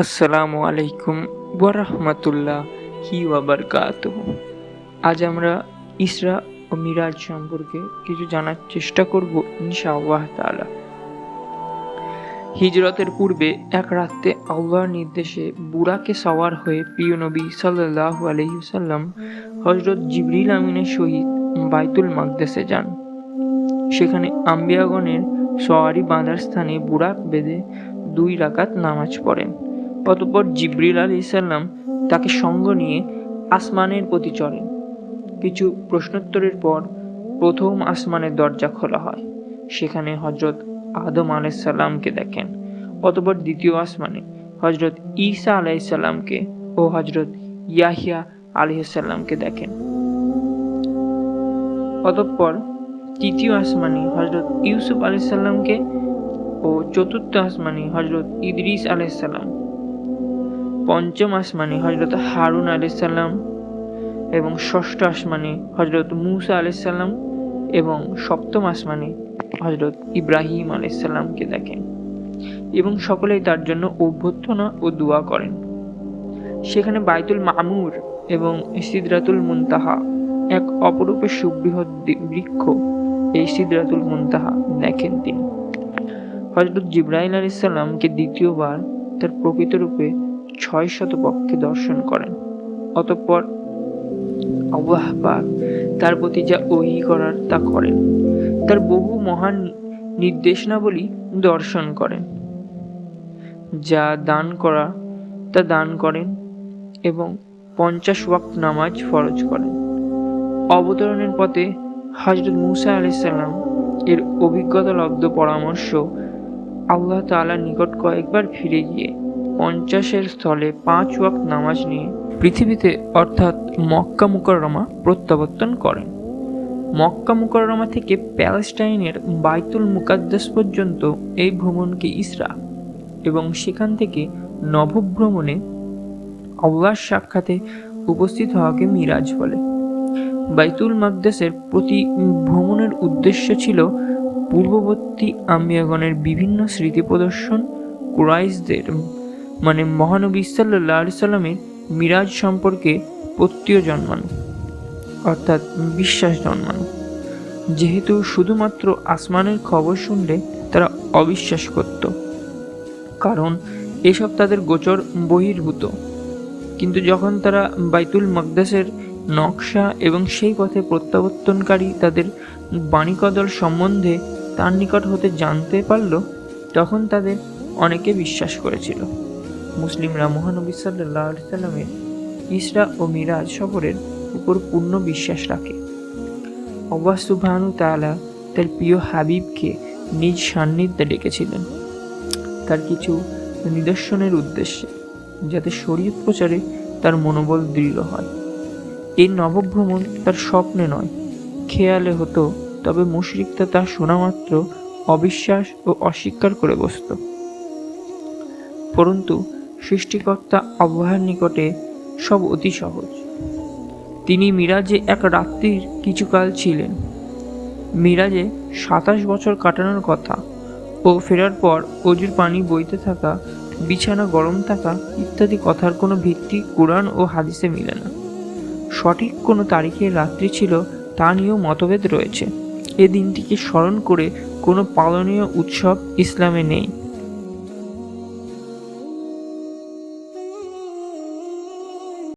আসসালামু আলাইকুম ওয়ারহমতুল্লাহ ওয়াবারকাত আজ আমরা ইসরা ও মিরাজ সম্পর্কে কিছু জানার চেষ্টা করব ইনশাআল্লাহ তাআলা। হিজরতের পূর্বে এক রাত্রে আল্লাহর নির্দেশে বুড়াকে সওয়ার হয়ে প্রিয় নবী সাল্লাল্লাহু আলাইহি সাল্লাম হজরত জিবরিল আমিনের সহিত বাইতুল মাকদেসে যান। সেখানে আম্বিয়াগণের সওয়ারি বাঁধার স্থানে বুড়াক বেঁধে দুই রাকাত নামাজ পড়েন। অতঃপর জিবরিল আলী সাল্লাম তাকে সঙ্গ নিয়ে আসমানের প্রতি চলেন। কিছু প্রশ্নোত্তরের পর প্রথম আসমানের দরজা খোলা হয়। সেখানে হজরত আদম আলাইসাল্লামকে দেখেন। অতঃপর দ্বিতীয় আসমানে হজরত ঈসা আলাইসাল্লামকে ও হজরত ইয়াহিয়া আলহিসাল্লামকে দেখেন। অতঃপর তৃতীয় আসমানি হজরত ইউসুফ আলাইসাল্লামকে ও চতুর্থ আসমানি হজরত ইদরিস আলাইসাল্লাম পঞ্চম আসমানি হজরত হারুন আলাইসাল্লাম এবং ষষ্ঠ আসমানি হজরত মুসা আলাইসাল্লাম এবং সপ্তম আসমানি হজরত ইব্রাহিম আলাইসাল্লামকে দেখেন এবং সকলেই তার জন্য অভ্যর্থনা ও দোয়া করেন। সেখানে বাইতুল মামুর এবং সিদরাতুল মুনতাহা এক অপরূপে সুবৃহৎ বৃক্ষ এই সিদরাতুল মুনতাহা দেখেন তিনি। হজরত জিব্রাইল আলাইসাল্লামকে দ্বিতীয়বার তার প্রকৃত রূপে ছয় শত পক্ষে দর্শন করেন। অতঃপর আল্লাহ পাক তার প্রতি যা ওহি করার তা করেন। তার বহু মহান নির্দেশনাবলী দর্শন করেন। যা দান করা, তা দান করেন এবং পঞ্চাশ ওয়াক্ত নামাজ ফরজ করেন। অবতরণের পথে হজরত মুসা আলাইসাল্লাম এর অভিজ্ঞতা লব্ধ পরামর্শ আল্লাহ তাআলার নিকট কয়েকবার ফিরে গিয়ে পঞ্চাশের স্থলে পাঁচ ওয়াক্ত নামাজ নিয়ে পৃথিবীতে অর্থাৎ মক্কা মুকররমা প্রত্যাবর্তন করেন। মক্কা মুকররমা থেকে প্যালেস্টাইনের বাইতুল মুকাদ্দাস পর্যন্ত এই ভ্রমণকে ইসরা এবং সেখান থেকে নবভ্রমণে আল্লাহর সাক্ষাতে উপস্থিত হওয়াকে মিরাজ বলে। বাইতুল মাকদাসের প্রতি ভ্রমণের উদ্দেশ্য ছিল পূর্ববর্তী আম্বিয়াগণের বিভিন্ন স্মৃতি প্রদর্শন, কুরাইশদের মানে মহানবী সাল্লাহ আলি সাল্লামের মিরাজ সম্পর্কে প্রত্যয় জন্মানো, অর্থাৎ বিশ্বাস জন্মানো। যেহেতু শুধুমাত্র আসমানের খবর শুনলে তারা অবিশ্বাস করত, কারণ এসব তাদের গোচর বহির্ভূত। কিন্তু যখন তারা বাইতুল মকদাসের নকশা এবং সেই পথে প্রত্যাবর্তনকারী তাদের বাণিকদল সম্বন্ধে তার নিকট হতে জানতে পারল, তখন তাদের অনেকে বিশ্বাস করেছিল। মুসলিমরা মহানবী সাল্লাহ সাল্লামের ইসরা ও মিরাজ সফরের উপর পূর্ণ বিশ্বাস রাখে। আল্লাহ সুবহানু তাআলা তার প্রিয় হাবিবকে নিজ সান্নিধ্যে ডেকেছিলেন। তার কিছু নিদর্শনের উদ্দেশ্যে, যাতে শরীয়ত প্রচারে তার মনোবল দৃঢ় হয়। এই নবভ্রমণ তার স্বপ্নে নয়, খেয়ালে হতো, তবে মুশরিকরা তা শোনা মাত্র অবিশ্বাস ও অস্বীকার করে বসত। পরন্তু সৃষ্টিকর্তা আবহাওয়ার নিকটে সব অতি সহজ। তিনি মিরাজে এক রাত্রির কিছুকাল ছিলেন। মিরাজে সাতাশ বছর কাটানোর কথা ও ফেরার পর অজুর পানি বইতে থাকা, বিছানা গরম থাকা ইত্যাদি কথার কোনো ভিত্তি কোরআন ও হাদিসে মিলে না। সঠিক কোনো তারিখের রাত্রি ছিল তা নিয়েও মতভেদ রয়েছে। এ দিনটিকে স্মরণ করে কোনো পালনীয় উৎসব ইসলামে নেই।